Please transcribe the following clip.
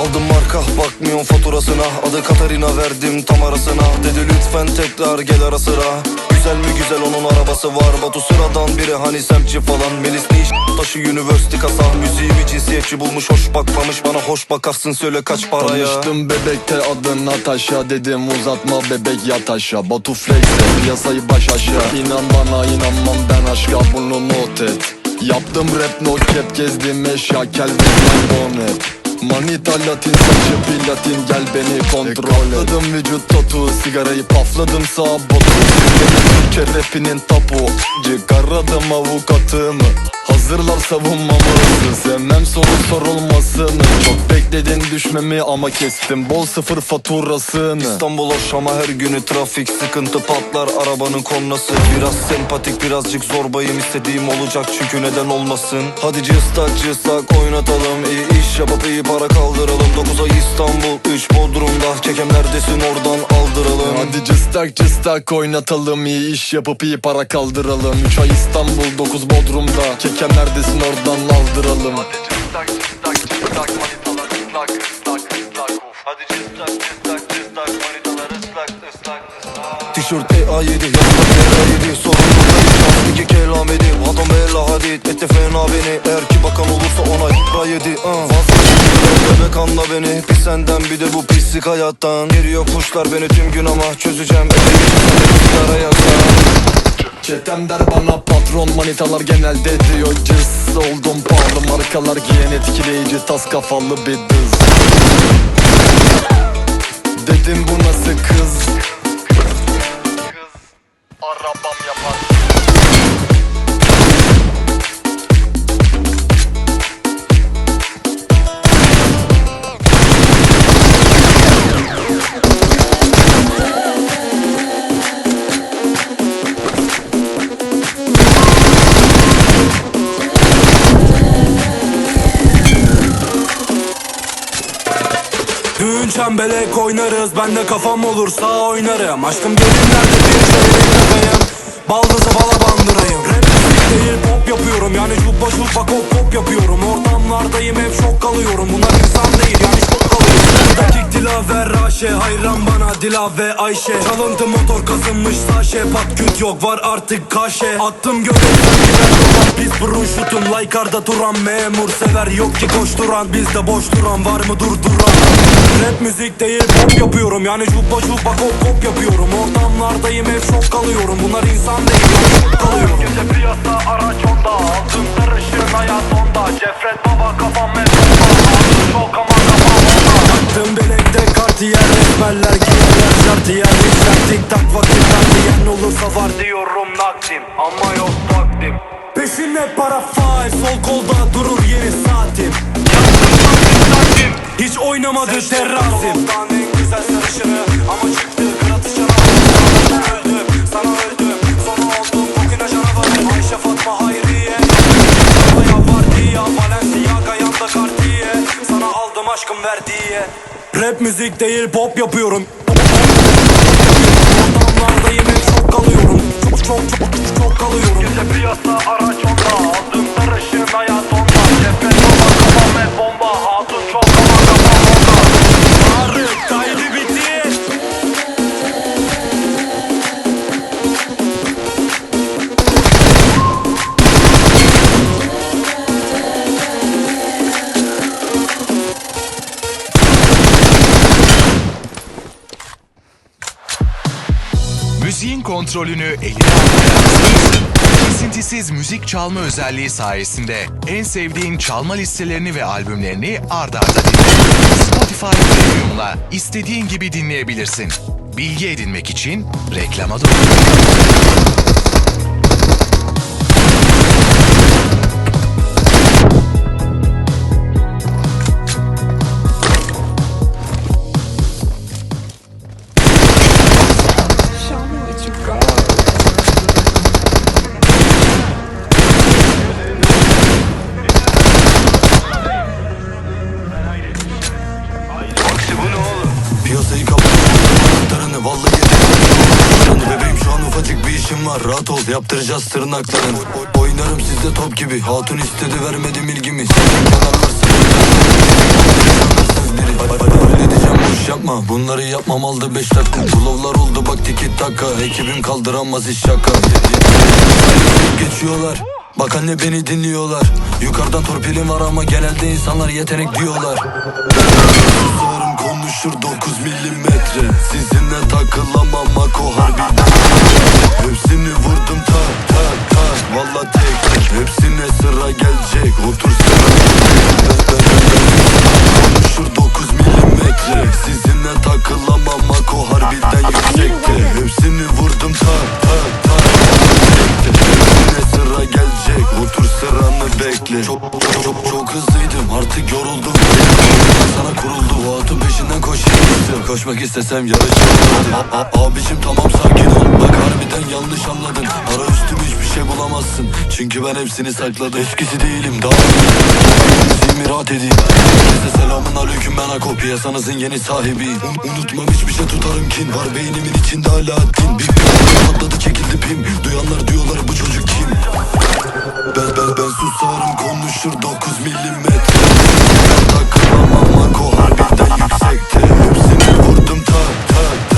Aldım marka bakmıyorum faturasına. Adı Katarina verdim tam arasına. Dedi lütfen tekrar gel ara sıra. Güzel mi güzel onun arabası var. Batu sıradan biri hani semtçi falan. Melis ne iş taşı üniversite kasa. Müziği bir cinsiyetçi bulmuş hoş bakmamış. Bana hoş bakarsın söyle kaç paraya. Tanıştım bebekte adı Natasha. Dedim uzatma bebek yat aşağı. Batu flex'e piyasayı baş aşağı. İnan bana inanmam ben aşka bunu not et. Yaptım rap no cap gezdim eşya kel ve bonnet Manita latin saçı platin gel beni kontrol et. Atladım vücut tatu sigarayı pafladım sağ botu Türkçe rapinin tapu Çıkaradım avukatımı. Hazırlar savunmamızı Sevmem soru sorulmasını. Çok bekledin düşmemi ama kestim Bol sıfır faturasını. İstanbul hoş ama her günü trafik sıkıntı patlar arabanın kornası Biraz sempatik birazcık zorbayım istediğim olacak çünkü neden olmasın. Hadi cıstak cıstak oynatalım iyi yapıp iyi para kaldıralım. 9 ay İstanbul 3 Bodrum'da. Kekem neredesin oradan aldıralım. Hadi cıstak cıstak oynatalım. İyi iş yapıp iyi para kaldıralım. 3 ay İstanbul 9 Bodrum'da. Kekem neredesin oradan aldıralım. Hadi cıstak cıstak cıstak manitalar ıslak ıslak ıslak. Hadi cıstak cıstak cıstak manitalar ıslak ıslak ıslak. Tişört EA7 yanında EA7 Sorumluluğu iki kelam edip Adam bella hadid. Etti fena beni Eğer ki bakan olursa ona yıpra yedi bebek anla beni Bir senden bir de bu pislik hayattan. Geliyor kuşlar beni tüm gün ama çözeceğim. Araya Çetem der bana patron manitalar genelde diyor cız. Oldum pahalı markalar giyen etkileyici tas kafalı bir dız Dedim bu nasıl kız çembelek oynarız Ben de kafam olursa oynarım. Aşkım gelinlerde bir çeyrek takayım Baldızı bala bandırayım. Rap değil pop yapıyorum. Yani şubba şubba kop kop yapıyorum. Ortamlardayım hep şok kalıyorum. Bunlar insan değil Dilaver Raşe Hayran bana Dila ve Ayşe. Çalıntı motor kazınmış saşe Pat küt yok var artık kaşe. Attım dolan Biz burun şutum Laykarda duran Memur sever. Yok ki koşturan Bizde boş duran. Var mı durduran? Rap müzik değil pop yapıyorum. Yani şubba şubba kop kop yapıyorum. Ortamlardayım hep şok kalıyorum. Bunlar insan değil var Diyorum nakdim ama yok takdim. Peşinde para fail Sol kolda durur yeni saatim. Hiç oynamadı terrazim. en güzel sarışını Ama çıktı kıratı Öldüm sana öldüm Sonra oldum kokina canavarı Ayşe Fatma Hayriye. Baya var diye Balenciaga yanda Cartier. Sana aldım aşkım verdiye Rap müzik değil pop yapıyorum Müziğin kontrolünü eline almayan kesintisiz müzik çalma özelliği sayesinde en sevdiğin çalma listelerini ve albümlerini ard arda dinle. Spotify Premium'la istediğin gibi dinleyebilirsin. Bilgi edinmek için reklama dur. Rahat ol yaptıracağız tırnaklarını Oynarım sizde top gibi. Hatun istedi vermedim ilgimi. Sizin kenarlar Sanarsız biri. Halledeceğim boş yapma. Bunları yapmam aldı 5 dakika. Bulovlar oldu bak tiki taka Ekibim kaldıramaz iş şaka. Geçiyorlar. Bak anne beni dinliyorlar. Yukarıdan torpilim var ama genelde insanlar yetenek diyorlar Konuşur 9 milimetre. Sizinle takılamam Mako harbi. Hepsini vurdum tak tak tak Valla tek. Hepsine sıra gelecek. Otur sıra Konuşur 9 milimetre. Sizinle takılamam Mako harbiden yüksekte. Hepsini vurdum tak tak tak bekle. Çok çok çok, hızlıydım. Artık yoruldum. Sana kuruldu o atın peşinden Koşmak istesem a- Abicim tamam sakin ol. Bak bulamazsın Çünkü ben hepsini sakladım Eskisi değilim daha Müziğimi rahat edeyim. Herkese selamun aleyküm ben Ako Piyasanızın yeni sahibiyim Un- Unutmam hiçbir şey tutarım kin. Var beynimin içinde hala din. Bir patladı çekildi pim. Duyanlar diyorlar bu çocuk kim? Ben ben ben susarım konuşur 9 milimetre. Takılamam Mako harbiden yüksekte. Hepsini vurdum tak tak